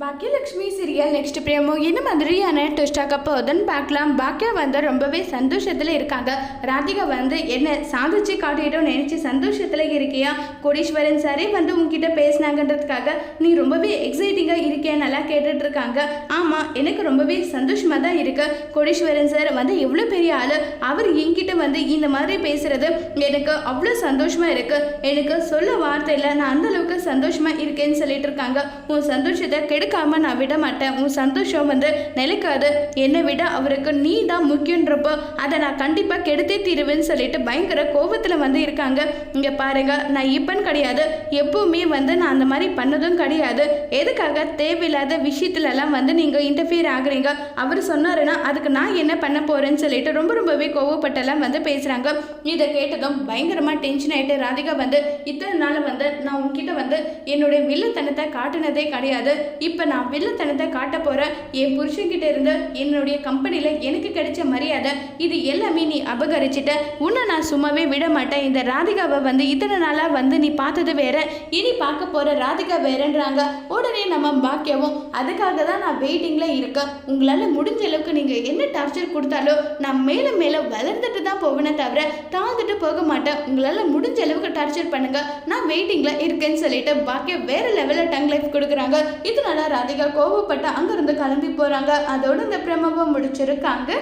Bhagyalakshmi serial next பிரேமோ. என்ன மாதிரியான ட்விஸ்டாக போகுதுன்னு பார்க்கலாம். பாக்யா வந்து ரொம்பவே சந்தோஷத்தில் இருக்காங்க. ராதிகா வந்து என்ன சாதிச்சு காட்டிட்டோம் நினச்சி சந்தோஷத்தில் இருக்கியா? கோடீஸ்வரன் சாரே வந்து உங்ககிட்ட பேசினாங்கன்றதுக்காக நீ ரொம்பவே எக்ஸைட்டிங்காக இருக்கியா கேட்டுட்டு இருக்காங்க ஆமாம் எனக்கு ரொம்பவே சந்தோஷமாக தான் இருக்கு. கோடீஸ்வரன் சார் வந்து எவ்வளோ பெரிய ஆள். அவர் என்கிட்ட வந்து இந்த மாதிரி பேசுறது எனக்கு அவ்வளோ சந்தோஷமாக இருக்கு. எனக்கு சொல்ல வார்த்தையில் நான் அந்த அளவுக்கு சந்தோஷமாக இருக்கேன்னு சொல்லிட்டு இருக்காங்க உன் சந்தோஷத்தை கெடுக்காம நான் விட மாட்டேன். உன் சந்தோஷம் வந்து நிலைக்காது. என்னை விட அவருக்கு நீ தான் முக்கியன்றப்போ அதை நான் கண்டிப்பாக கெடுத்தே தீருவேன்னு சொல்லிட்டு பயங்கர கோபத்தில் வந்து இருக்காங்க. இங்கே பாருங்க நான் இப்பன்னு கிடையாது. எப்பவுமே வந்து நான் அந்த மாதிரி பண்ணதும் கிடையாது. எதுக்காக தேவையில்லாத விஷயத்துலலாம் வந்து நீங்கள் இன்டர்ஃபியர் ஆகுறீங்க. அவர் சொன்னாருன்னா அதுக்கு நான் என்ன பண்ண போறேன்னு சொல்லிட்டு ரொம்ப ரொம்பவே கோவப்பட்டெல்லாம் வந்து பேசுகிறாங்க இதை கேட்டதும் பயங்கரமாக டென்ஷன் ஆகிட்டு ராதிகா வந்து இத்தனை நாள் வந்து நான் உங்ககிட்ட வந்து என்னுடைய வில்லத்தனத்தை காட்டினதே கிடையாது. இப்போ நான் வில்லத்தனத்தை காட்ட போகிறேன் என் புருஷன்கிட்ட இருந்து என்னுடைய கம்பெனியில் எனக்கு கிடைச்ச மரியாதை இது எல்லாமே நீ அபகரிச்சிட்ட. உன்னை நான் சும்மாவே விட மாட்டேன் இந்த ராதிகாவை வந்து இத்தனை நாளாக வந்து நீ பார்த்தது வேற. இனி பார்க்க போகிற ராதிகா வேறன்றாங்க. உடனே நம்ம பாக்கியவும் அதுக்காக தான் நான் வெயிட்டிங்கில் இருக்கேன். உங்களால் முடிஞ்ச அளவுக்கு நீங்கள் என்ன டார்ச்சர் கொடுத்தாலும் நான் மேலே மேலே வளர்ந்துட்டு தான் போவேனே தவிர தாழ்ந்துட்டு போக மாட்டேன். உங்களால் முடிஞ்ச அளவுக்கு டார்ச்சர் பண்ணுங்கள் நான் வெயிட்டிங்கில் இருக்கேன்னு சொல்லிட்டு பாக்கியம் வேறு லெவலில் டங் லைஃப் கொடுக்குறாங்க. இதனால ராதிகா கோவப்பட்டு அங்கேருந்து கிளம்பி போகிறாங்க அதோட இந்த பிரமாவை முடிச்சிருக்காங்க.